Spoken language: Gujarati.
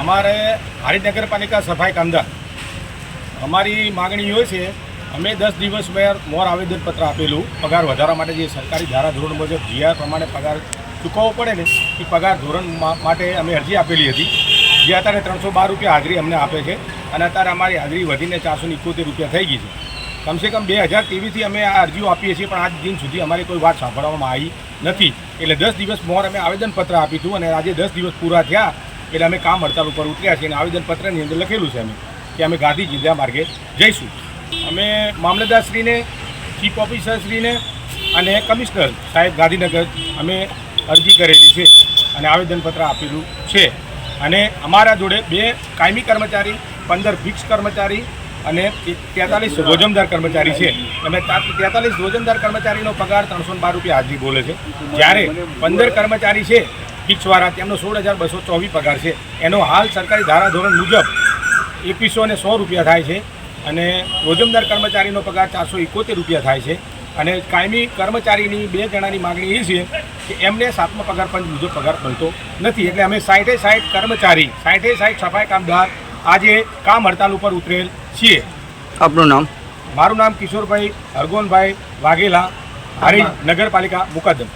અમારે હારી નગરપાલિકા સફાઈ કામદાર. અમારી માગણી હોય છે, અમે દસ દિવસ મેં મોર આવેદનપત્ર આપેલું, પગાર વધારવા માટે જે સરકારી ધારા ધોરણ મુજબ જીઆર પ્રમાણે પગાર ચૂકવવો પડે ને, એ પગાર ધોરણ માટે અમે અરજી આપેલી હતી. જે અત્યારે ત્રણસો બાર રૂપિયા હાજરી અમને આપે છે અને અત્યારે અમારી હાજરી વધીને ચારસો ઇકોતેર રૂપિયા થઈ ગઈ છે. કમસે કમ બે હજાર તેવીસથી અમે આ અરજીઓ આપીએ છીએ, પણ આજ દિન સુધી અમારી કોઈ વાત સાંભળવામાં આવી નથી. એટલે દસ દિવસ મોર અમે આવેદનપત્ર આપ્યું હતું અને આજે દસ દિવસ પૂરા થયા એટલે અમે કામ હડતાલ ઉપર ઉતર્યા છીએ અને આવેદનપત્રની અંદર લખેલું છે અમે કે અમે ગાંધી જિલ્લા માર્ગે જઈશું. અમે મામલતદારશ્રીને, ચીફ ઓફિસરશ્રીને અને કમિશનર સાહેબ ગાંધીનગર અમે અરજી કરેલી છે અને આવેદનપત્ર આપેલું છે. અને અમારા જોડે બે કાયમી કર્મચારી, પંદર ફિક્સ કર્મચારી અને તેતાલીસ રોજમદાર કર્મચારી છે. અને તેતાલીસ રોજમદાર કર્મચારીનો પગાર ત્રણસો બાર રૂપિયા હાજરી બોલે છે. જ્યારે પંદર કર્મચારી છે પીછવાળા તેમનો સોળ હજાર બસો ચોવીસ પગાર છે. એનો હાલ સરકારી ધારાધોરણ મુજબ એકવીસો અને સો રૂપિયા થાય છે અને રોજમદાર કર્મચારીનો પગાર ચારસો એકોતેર રૂપિયા થાય છે. અને કાયમી કર્મચારીની બે જણાની માગણી એ છે કે એમને સાતમા પગાર પંચ મુજબ પગાર મળતો નથી. એટલે અમે સાઠે સાઠ કર્મચારી, સાઠે સાઠ સફાઈ કામદાર આજે કામ હડતાલ ઉપર ઉતરેલ છીએ. આપનું નામ? મારું નામ કિશોરભાઈ હરગોનભાઈ વાઘેલા હારી નગરપાલિકા મુકદ્દમ.